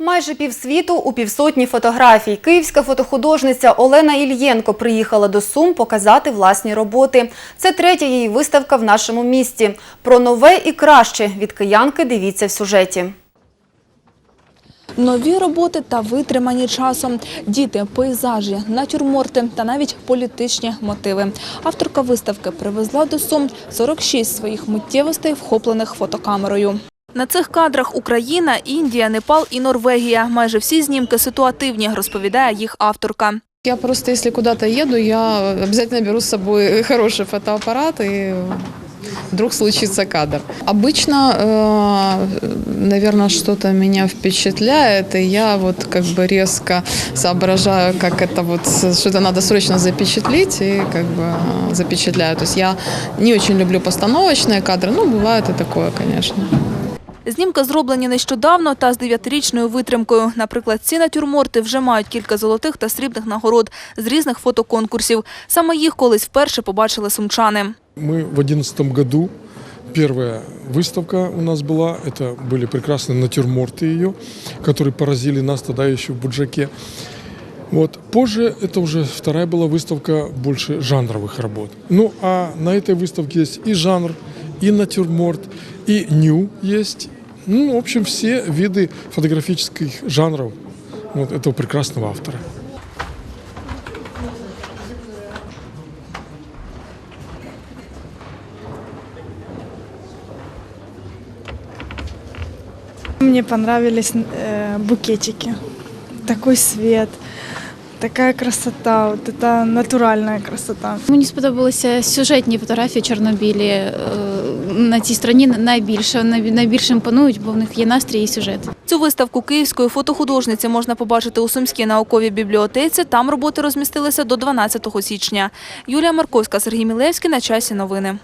Майже півсвіту у півсотні фотографій. Київська фотохудожниця Олена Ільєнко приїхала до Сум показати власні роботи. Це третя її виставка в нашому місті. Про нове і краще від киянки дивіться в сюжеті. Нові роботи та витримані часом. Діти, пейзажі, натюрморти та навіть політичні мотиви. Авторка виставки привезла до Сум 46 своїх миттєвостей, вхоплених фотокамерою. На цих кадрах Україна, Індія, Непал і Норвегія. Майже всі знімки ситуативні, розповідає їх авторка. Я просто, если куда-то еду, я обязательно беру с собой хороший фотоаппарат и вдруг случится кадр. Обычно, э, наверное, что-то меня впечатляет, и я вот как бы резко соображаю, как это вот, что-то надо срочно запечатлеть, и как бы э, запечатляю. То есть я не очень люблю постановочные кадры, ну, бывает и такое, конечно. Знімки зроблені нещодавно та з дев'ятирічною витримкою. Наприклад, ці натюрморти вже мають кілька золотих та срібних нагород з різних фотоконкурсів. Саме їх колись вперше побачили сумчани. Мы в 2011 году, первая выставка у нас была, это были прекрасные натюрморты ее, которые поразили нас тогда еще в Буджаке. Вот. Позже это уже вторая была выставка больше жанровых работ. Ну а на этой выставке есть и жанр, и натюрморт, и ню есть. Ну, в общем, все виды фотографических жанров вот этого прекрасного автора. Мне понравились э, букетики. Такой свет, такая красота, вот это натуральная красота. Мені сподобалися сюжетні фотографії Чорнобілі. Е, На цій стороні найбільше найбільшим панують, бо в них є настрій і сюжет. Цю виставку київської фотохудожниці можна побачити у Сумській науковій бібліотеці. Там роботи розмістилися до 12 січня. Юлія Марковська, Сергій Мілевський. На часі новини.